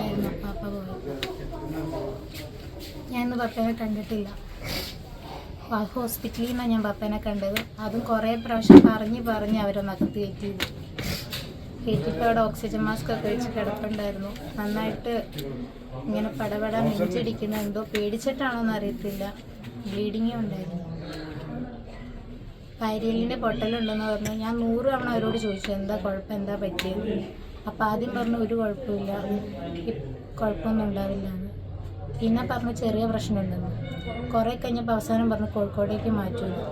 ആയിരുന്നു പാപ്പ പോയത് ഞാൻ ഇന്ന് പപ്പേനെ കണ്ടിട്ടില്ല. ഹോസ്പിറ്റലിൽ നിന്നാണ് ഞാൻ പപ്പേനെ കണ്ടത്. അതും കുറേ പ്രാവശ്യം പറഞ്ഞ് പറഞ്ഞ് അവരൊന്നകത്ത് കയറ്റിയത് കയറ്റിപ്പോൾ അവിടെ ഓക്സിജൻ മാസ്ക് ഒക്കെ വെച്ച് കിടപ്പുണ്ടായിരുന്നു. നന്നായിട്ട് ഇങ്ങനെ പടപട നെഞ്ചടിക്കുന്ന എന്തോ പേടിച്ചിട്ടാണോന്ന് അറിയത്തില്ല. ബ്ലീഡിങ്ങും ഉണ്ടായിരുന്നു. പരിയലിന്റെ പൊട്ടലുണ്ടെന്ന് പറഞ്ഞു. ഞാൻ നൂറ് തവണ അവരോട് ചോദിച്ചു എന്താ കുഴപ്പം? എന്താ പറ്റിയത് അപ്പം ആദ്യം പറഞ്ഞു ഒരു കുഴപ്പമില്ല. കുഴപ്പമൊന്നും ഉണ്ടാവില്ല പിന്നെ പറഞ്ഞു ചെറിയ പ്രശ്നമുണ്ടെന്ന്. കുറേ കഴിഞ്ഞപ്പോൾ അവസാനം പറഞ്ഞു കോഴിക്കോടേക്ക് മാറ്റുമെന്ന്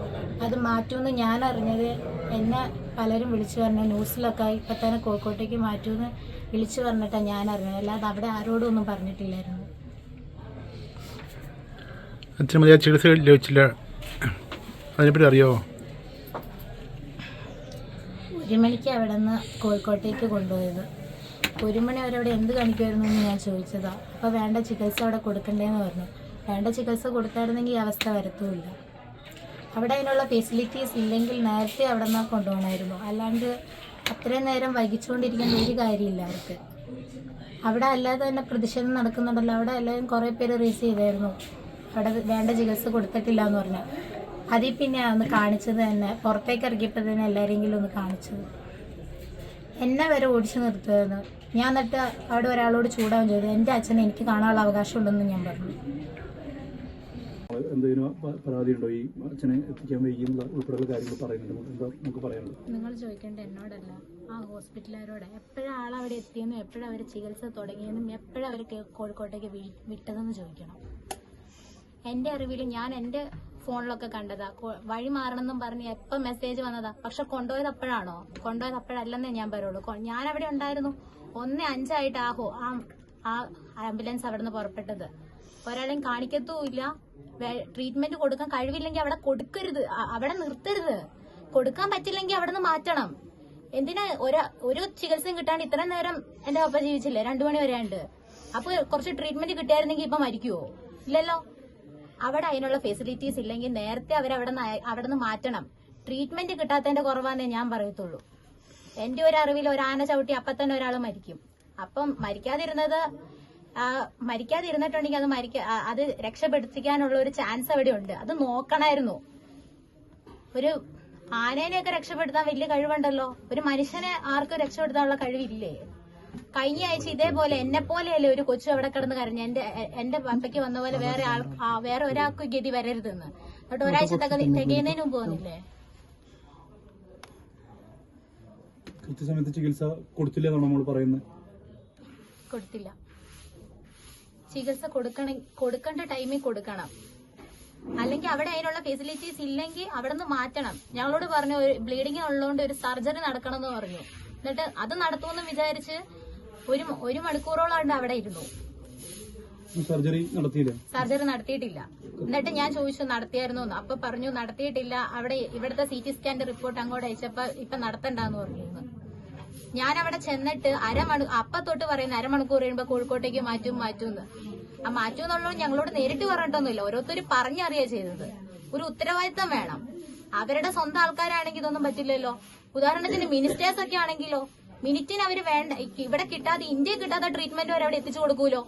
അത് മാറ്റുമെന്ന് ഞാൻ അറിഞ്ഞത് എന്നെ പലരും വിളിച്ചു പറഞ്ഞു ന്യൂസിലൊക്കെ ഇപ്പം തന്നെ കോഴിക്കോട്ടേക്ക് മാറ്റുമെന്ന് വിളിച്ചു പറഞ്ഞിട്ടാണ് ഞാൻ അറിഞ്ഞത്. അല്ലാതെ അവിടെ ആരോടും ഒന്നും പറഞ്ഞിട്ടില്ലായിരുന്നു. ചികിത്സ ലഭിച്ചില്ല. അതിനെപ്പറ്റി അറിയാമോ ഒരു മണിക്ക് അവിടെ നിന്ന് കോഴിക്കോട്ടേക്ക് കൊണ്ടുപോയത്. ഒരു മണി വരെ എന്ത് കാണിക്കുമായിരുന്നു എന്ന് ഞാൻ ചോദിച്ചതാ. അപ്പോൾ വേണ്ട ചികിത്സ അവിടെ കൊടുക്കണ്ടേന്ന് പറഞ്ഞു. വേണ്ട ചികിത്സ കൊടുത്തായിരുന്നെങ്കിൽ ഈ അവസ്ഥ വരത്തുമില്ല. അവിടെ അതിനുള്ള ഫെസിലിറ്റീസ് ഇല്ലെങ്കിൽ നേരത്തെ അവിടെ നിന്ന് കൊണ്ടുപോകണമായിരുന്നു. അല്ലാണ്ട് അത്രയും നേരം വൈകിച്ചുകൊണ്ടിരിക്കുന്ന ഒരു കാര്യമില്ല അവർക്ക്. അവിടെ അല്ലാതെ തന്നെ പ്രതിഷേധം നടക്കുന്നുണ്ടല്ലോ. അവിടെ എല്ലാവരും കുറേ പേര് റീസ് ചെയ്തായിരുന്നു. അവിടെ വേണ്ട ചികിത്സ കൊടുത്തിട്ടില്ല എന്ന് പറഞ്ഞു. അതിൽ പിന്നെ ഒന്ന് കാണിച്ചത് തന്നെ പുറത്തേക്ക് ഇറങ്ങിയപ്പോൾ തന്നെ എല്ലാവരെങ്കിലും ഒന്ന് കാണിച്ചത്. എന്നെ വരെ ഓടിച്ചു നിർത്തുമെന്ന് ഞാൻ എന്നിട്ട് അവിടെ ഒരാളോട് ചൂടാവും ചെയ്തു. എന്റെ അച്ഛനെ എനിക്ക് കാണാനുള്ള അവകാശമുണ്ടെന്ന് ഞാൻ പറഞ്ഞു. എന്തെങ്കിലും പ- പരാതിയുണ്ടോ? ഈ അച്ഛനെ എത്തിക്കാൻ വൈകിയുള്ള ഉൾപ്പെടെയുള്ള കാര്യങ്ങൾ പറയുന്നുണ്ട്. എന്താ നമുക്ക് പറയാനുള്ളത്? നിങ്ങൾ ചോദിക്കേണ്ട എന്നോടല്ല. ആ ഹോസ്പിറ്റലുകാരോട് എപ്പോഴാണ് അവിടെ എത്തിയെന്നും എപ്പോഴാണ് അവർ ചികിത്സ തുടങ്ങിയെന്നും എപ്പോഴാണ് അവർ കോഴിക്കോട്ടേക്ക് വിട്ടതെന്ന് ചോദിക്കണം. എന്റെ അറിവിൽ ഞാൻ എന്റെ ഫോണിലൊക്കെ കണ്ടതാ. വഴി മാറണമെന്നും പറഞ്ഞ് എപ്പം മെസ്സേജ് വന്നതാ. പക്ഷെ കൊണ്ടുപോയത് അപ്പോഴാണോ? കൊണ്ടുപോയത് അപ്പോഴല്ലെന്നേ ഞാൻ പറയുള്ളൂ. ഞാൻ അവിടെ ഉണ്ടായിരുന്നു. ഒന്ന് അഞ്ചായിട്ട് ആഹോ ആ ആ ആംബുലൻസ് അവിടെ നിന്ന് പുറപ്പെട്ടത്. ഒരാളെയും കാണിക്കത്തുമില്ല ട്രീറ്റ്മെന്റ് കൊടുക്കാൻ കഴിവില്ലെങ്കിൽ അവിടെ കൊടുക്കരുത്. അവിടെ നിർത്തരുത്. കൊടുക്കാൻ പറ്റില്ലെങ്കിൽ അവിടെ നിന്ന് മാറ്റണം. എന്തിനാ ഒരു ഒരു ചികിത്സയും കിട്ടാണ്ട് ഇത്രയും നേരം എന്റെ പപ്പ ജീവിച്ചില്ലേ? രണ്ടു മണി ഉണ്ട് അപ്പൊ കുറച്ച് ട്രീറ്റ്മെന്റ് കിട്ടിയായിരുന്നെങ്കിൽ ഇപ്പൊ മരിക്കുവോ? ഇല്ലല്ലോ? അവിടെ അതിനുള്ള ഫെസിലിറ്റീസ് ഇല്ലെങ്കിൽ നേരത്തെ അവരവിടെ അവിടെ നിന്ന് മാറ്റണം. ട്രീറ്റ്മെന്റ് കിട്ടാത്തതിന്റെ കുറവാന്നേ ഞാൻ പറയത്തുള്ളൂ. എന്റെ ഒരു അറിവിൽ ഒരു ആന ചവിട്ടി അപ്പൊ തന്നെ ഒരാൾ മരിക്കും. അപ്പം മരിക്കാതിരുന്നത് മരിക്കാതിരുന്നിട്ടുണ്ടെങ്കിൽ അത് മരിക്ക അത് രക്ഷപ്പെടുത്തിക്കാനുള്ള ഒരു ചാൻസ് അവിടെ ഉണ്ട്. അത് നോക്കണമായിരുന്നു. ഒരു ആനേനെയൊക്കെ രക്ഷപ്പെടുത്താൻ വലിയ കഴിവുണ്ടല്ലോ. ഒരു മനുഷ്യനെ ആർക്കും രക്ഷപ്പെടുത്താനുള്ള കഴിവില്ലേ? കഴിഞ്ഞ ആഴ്ച ഇതേപോലെ എന്നെ പോലെയല്ലേ ഒരു കൊച്ചു അവിടെ കിടന്ന് കരഞ്ഞ. എന്റെ എന്റെ പപ്പയ്ക്ക് വന്ന പോലെ വേറെ ആൾ വേറെ ഒരാൾക്ക് ഗതി വരരുതെന്ന്. എന്നിട്ട് ഒരാഴ്ച തക- തികയുന്നതിന് മുമ്പ് വന്നില്ലേ? കൃത്യസമയത്ത് ചികിത്സ കൊടുത്തില്ല നമ്മൾ പറയുന്നത്? കൊടുത്തില്ല. ചികിത്സ കൊടുക്കണ കൊടുക്കേണ്ട ടൈമിൽ കൊടുക്കണം. അല്ലെങ്കിൽ അവിടെ അതിനുള്ള ഫെസിലിറ്റീസ് ഇല്ലെങ്കിൽ അവിടെ നിന്ന് മാറ്റണം. ഞങ്ങളോട് പറഞ്ഞു ബ്ലീഡിങ് ഉള്ളതുകൊണ്ട് ഒരു സർജറി നടക്കണം എന്ന് പറഞ്ഞു. എന്നിട്ട് അത് നടത്തുമെന്ന് വിചാരിച്ച് ഒരു ഒരു മണിക്കൂറോളം അവിടെ ഇരുന്നു. സർജറി നടത്തിയില്ല? സർജറി നടത്തിയിട്ടില്ല. എന്നിട്ട് ഞാൻ ചോദിച്ചു നടത്തിയായിരുന്നു? അപ്പൊ പറഞ്ഞു നടത്തിയിട്ടില്ല. അവിടെ ഇവിടുത്തെ സി ടി സ്കാന്റെ റിപ്പോർട്ട് അങ്ങോട്ട് അയച്ചപ്പോ ഇപ്പൊ നടത്തണ്ടെന്ന് പറഞ്ഞിരുന്നു ഞാൻ അവിടെ ചെന്നിട്ട് അരമണി അപ്പ തൊട്ട് പറയുന്ന അരമണിക്കൂർ കഴിയുമ്പോ കോഴിക്കോട്ടേക്ക് മാറ്റും മാറ്റും ആ മാറ്റും എന്നുള്ളത് ഞങ്ങളോട് നേരിട്ട് പറഞ്ഞിട്ടൊന്നുമില്ല. ഓരോരുത്തർ പറഞ്ഞറിയാ ചെയ്തത്. ഒരു ഉത്തരവാദിത്തം വേണം. അവരുടെ സ്വന്തം ആൾക്കാരാണെങ്കിൽ ഇതൊന്നും പറ്റില്ലല്ലോ. ഉദാഹരണത്തിന് മിനിസ്റ്റേഴ്സ് ഒക്കെ ആണെങ്കിലോ മിനിറ്റിന് അവർ വേണ്ട. ഇവിടെ കിട്ടാതെ ഇന്ത്യ കിട്ടാത്ത ട്രീറ്റ്മെന്റ് വരെ അവിടെ എത്തിച്ചു കൊടുക്കൂലോ?